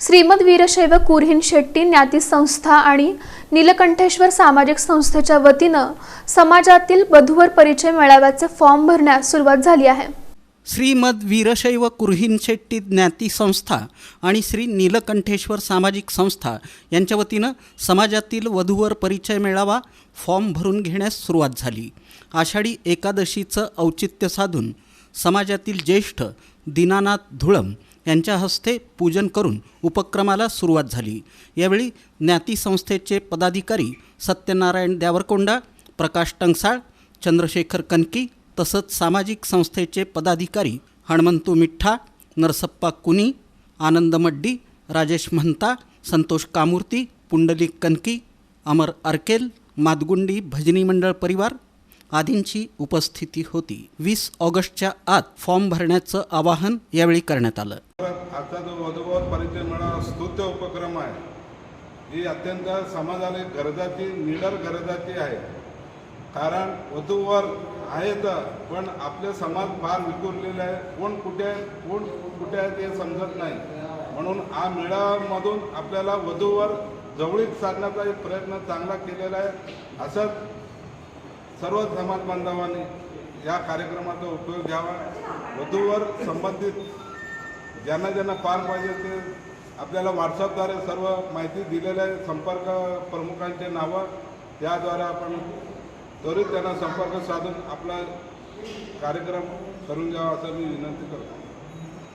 श्रीमद वीरशैव कुरहीन शेट्टी ज्ञाती संस्था आणि नीलकंठेश्वर सामाजिक संस्थेच्या वतीनं समाजातील वधूवर परिचय मेळाव्याचे फॉर्म भरण्यास सुरुवात झाली आहे. श्रीमद वीरशैव कुरहीन शेट्टी ज्ञाती संस्था आणि श्री नीलकंठेश्वर सामाजिक संस्था यांच्या वतीनं समाजातील वधूवर परिचय मेळावा फॉर्म भरून घेण्यास सुरुवात झाली. आषाढी एकादशीचं औचित्य साधून समाजातील ज्येष्ठ दीनानाथ धुळम यांच्या हस्ते पूजन करून उपक्रमाला सुरुवात झाली. यावेळी ज्ञाती संस्थेचे पदाधिकारी सत्यनारायण द्यावरकोंडा प्रकाश टंगसाळ चंद्रशेखर कनकी तसंच सामाजिक संस्थेचे पदाधिकारी हणमंतू मिठ्ठा नरसप्पा कुनी आनंद मड्डी राजेश महंता संतोष कामूर्ती पुंडलिक कनकी अमर अर्केल मादगुंडी भजनी मंडळ परिवार आदींची उपस्थिती होती. वीस ऑगस्टच्या आत फॉर्म भरण्याचं आवाहन यावेळी करण्यात आलं. आजचा जो वधूवर परिचय म्हणा स्तुत्य उपक्रम आहे. ही अत्यंत समाजाला गरजाची निडर गरजाची आहे. कारण वधूवर आहे तर पण आपले समाज फार विखुरलेले आहे. कोण कुठे कोण कुठे आहे ते समजत नाही. म्हणून हा मेळाव्यामधून आपल्याला वधूवर जवळीक साधण्याचा एक प्रयत्न चांगला केलेला आहे. असंच सर्व समाज बांधवांनी या कार्यक्रमाचा उपयोग घ्यावा. वधूवर संबंधित ज्यांना ज्यांना पार पाहिजे ते आपल्याला व्हॉट्सअपद्वारे सर्व माहिती दिलेल्या आहे संपर्क प्रमुखांचे नावं त्याद्वारे आपण त्वरित त्यांना संपर्क साधून आपला कार्यक्रम करून घ्यावा असं मी विनंती करतो.